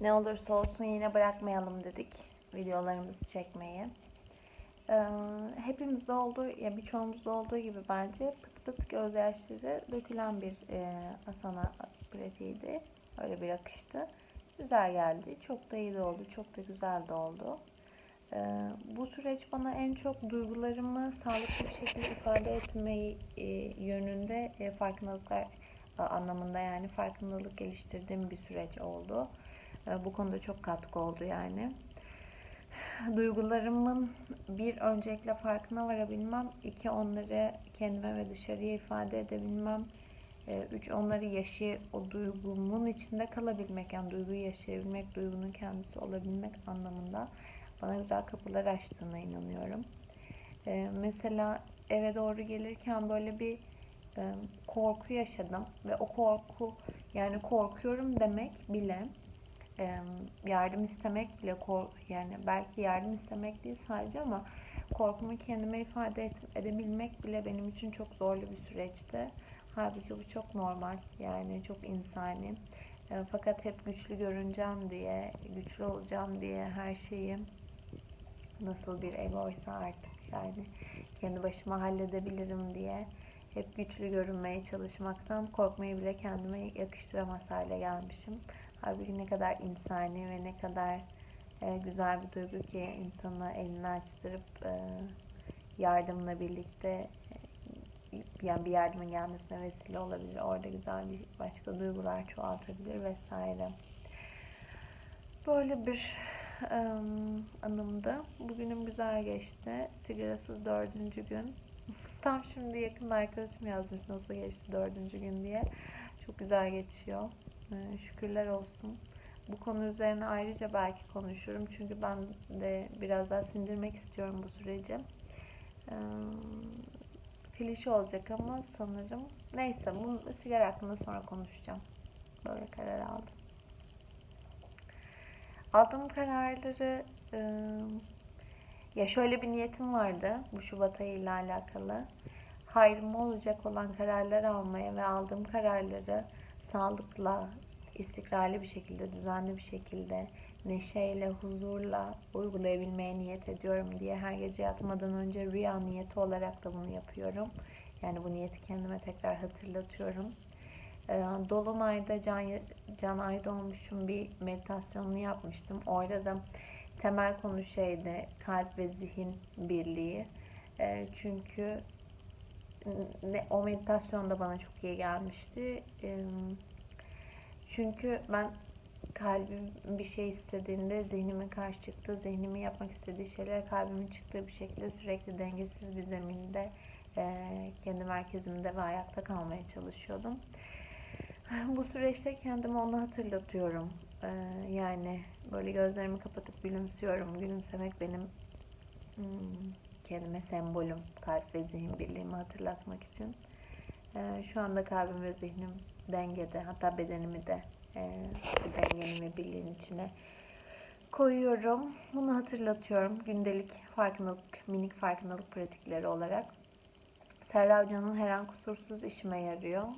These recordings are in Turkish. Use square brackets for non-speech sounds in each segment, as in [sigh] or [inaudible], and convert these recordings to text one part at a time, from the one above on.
Ne olursa olsun yine bırakmayalım dedik videolarımızı çekmeyi. Ee, hepimizde olduğu, ya birçoğumuzda olduğu gibi bence pıt pıt gözyaşları dökülen bir e, asana pratiğiydi. Öyle bir akıştı. Güzel geldi. Çok da iyi de oldu. Çok da güzel de oldu. Ee, bu süreç bana en çok duygularımı sağlıklı bir şekilde ifade etmeyi e, yönünde e, farkındalıklar e, anlamında yani farkındalık geliştirdiğim bir süreç oldu. E, bu konuda çok katkı oldu yani. Duygularımın bir öncelikle farkına varabilmem, iki onları kendime ve dışarıya ifade edebilmem, e, üç onları yaşay o duygumun içinde kalabilmek yani duyguyu yaşayabilmek, duygunun kendisi olabilmek anlamında bana güzel kapılar açtığına inanıyorum. E, mesela eve doğru gelirken böyle bir e, korku yaşadım ve o korku yani korkuyorum demek bile yardım istemek bile yani belki yardım istemek değil sadece ama korkumu kendime ifade edebilmek bile benim için çok zorlu bir süreçti. Halbuki bu çok normal yani çok insani. E, fakat hep güçlü görüneceğim diye, güçlü olacağım diye her şeyi nasıl bir egoysa artık yani kendi başıma halledebilirim diye hep güçlü görünmeye çalışmaktan korkmayı bile kendime yakıştıramaz hale gelmişim. Halbuki ne kadar insani ve ne kadar e, güzel bir duygu ki insana elini açtırıp e, yardımla birlikte e, yani bir yardımın gelmesine vesile olabilir. Orada güzel bir başka duygular çoğaltabilir vesaire. Böyle bir um, anımdı. Bugünüm güzel geçti. Sigarasız dördüncü gün. [laughs] Tam şimdi yakın arkadaşım yazmış nasıl geçti dördüncü gün diye. Çok güzel geçiyor. Ee, şükürler olsun. Bu konu üzerine ayrıca belki konuşurum. Çünkü ben de biraz daha sindirmek istiyorum bu süreci. Ee, klişe olacak ama sanırım. Neyse bunu sigara hakkında sonra konuşacağım. Böyle karar aldım. Aldığım kararları e, ya şöyle bir niyetim vardı bu Şubat ayı ile alakalı. Hayrıma olacak olan kararlar almaya ve aldığım kararları sağlıkla, istikrarlı bir şekilde, düzenli bir şekilde, neşeyle, huzurla uygulayabilmeye niyet ediyorum diye her gece yatmadan önce rüya niyeti olarak da bunu yapıyorum. Yani bu niyeti kendime tekrar hatırlatıyorum. Ee, Dolunay'da Can, Can Aydoğmuş'un bir meditasyonunu yapmıştım. Orada da temel konu şeydi kalp ve zihin birliği. Ee, çünkü ne, o meditasyon da bana çok iyi gelmişti. Çünkü ben kalbim bir şey istediğinde zihnimin karşı çıktığı, zihnimin yapmak istediği şeyler kalbimin çıktığı bir şekilde sürekli dengesiz bir zeminde kendi merkezimde ve ayakta kalmaya çalışıyordum. [sighs] Bu süreçte kendime onu hatırlatıyorum. Yani böyle gözlerimi kapatıp gülümsüyorum. Gülümsemek benim hmm, kendime sembolüm. Kalp ve zihin birliğimi hatırlatmak için. Şu anda kalbim ve zihnim dengede. Hatta bedenimi de e, dengenin ve içine koyuyorum. Bunu hatırlatıyorum. Gündelik farkındalık, minik farkındalık pratikleri olarak. Serra Hoca'nın her an kusursuz işime yarıyor.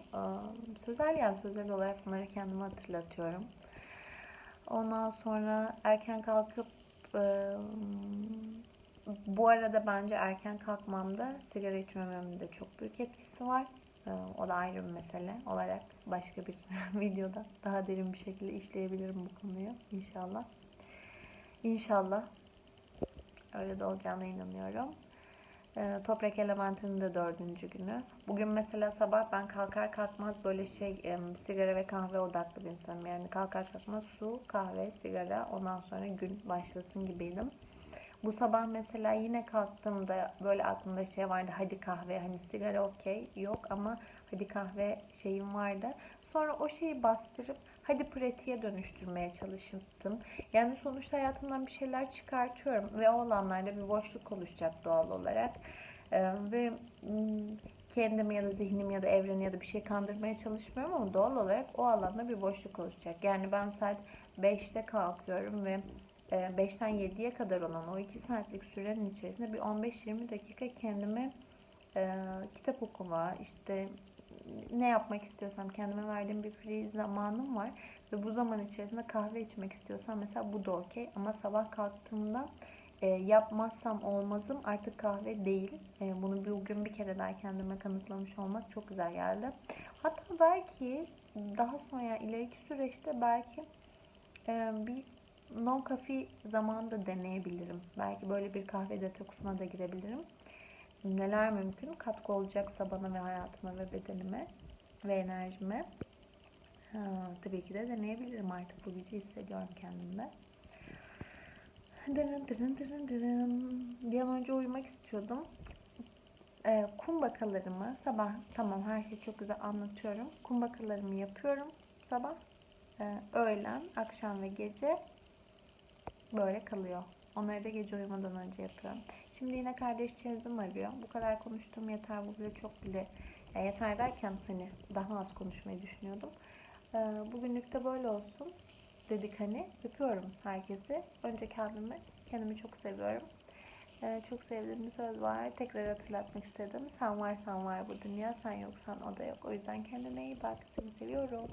Sözel yani sözel olarak bunları kendime hatırlatıyorum. Ondan sonra erken kalkıp bu arada bence erken kalkmamda sigara içmememin de çok büyük etkisi var. O da ayrı bir mesele olarak başka bir [laughs] videoda daha derin bir şekilde işleyebilirim bu konuyu inşallah. İnşallah öyle de olacağına inanıyorum. E, toprak elementinin de dördüncü günü. Bugün mesela sabah ben kalkar kalkmaz böyle şey e, sigara ve kahve odaklı bir insanım. Yani kalkar kalkmaz su, kahve, sigara ondan sonra gün başlasın gibiydim. Bu sabah mesela yine kalktığımda böyle aklımda şey vardı hadi kahve hani sigara okey yok ama hadi kahve şeyim vardı. Sonra o şeyi bastırıp hadi pratiğe dönüştürmeye çalıştım. Yani sonuçta hayatımdan bir şeyler çıkartıyorum ve o alanlarda bir boşluk oluşacak doğal olarak. Ee, ve kendimi ya da zihnimi ya da evreni ya da bir şey kandırmaya çalışmıyorum ama doğal olarak o alanda bir boşluk oluşacak. Yani ben saat 5'te kalkıyorum ve 5'ten 7'ye kadar olan o 2 saatlik sürenin içerisinde bir 15-20 dakika kendime e, kitap okuma, işte ne yapmak istiyorsam kendime verdiğim bir free zamanım var. ve bu zaman içerisinde kahve içmek istiyorsam mesela bu da okey. Ama sabah kalktığımda e, yapmazsam olmazım artık kahve değil. E, bunu bir gün bir kere daha kendime kanıtlamış olmak çok güzel geldi. Hatta belki daha sonra ileriki süreçte belki e, bir no coffee zamanı da deneyebilirim. Belki böyle bir kahve detoksuna da girebilirim. Neler mümkün? Katkı olacaksa bana ve hayatıma ve bedenime ve enerjime. Ha, tabii ki de deneyebilirim artık bu gücü hissediyorum kendimde. Dırın dırın dırın dırın. Bir an önce uyumak istiyordum. Ee, kum bakalarımı sabah tamam her şeyi çok güzel anlatıyorum. Kum bakalarımı yapıyorum sabah. Ee, öğlen, akşam ve gece böyle kalıyor. Onları da gece uyumadan önce yapıyorum. Şimdi yine kardeş çeyizim arıyor. Bu kadar konuştuğum yeter. Bu bile çok bile ya yeter derken hani daha az konuşmayı düşünüyordum. Ee, bugünlük de böyle olsun dedik hani. Öpüyorum herkesi. Önce kendimi. Kendimi çok seviyorum. Ee, çok sevdiğim bir söz var. Tekrar hatırlatmak istedim. Sen varsan var bu dünya. Sen yoksan o da yok. O yüzden kendine iyi bak. Seni seviyorum.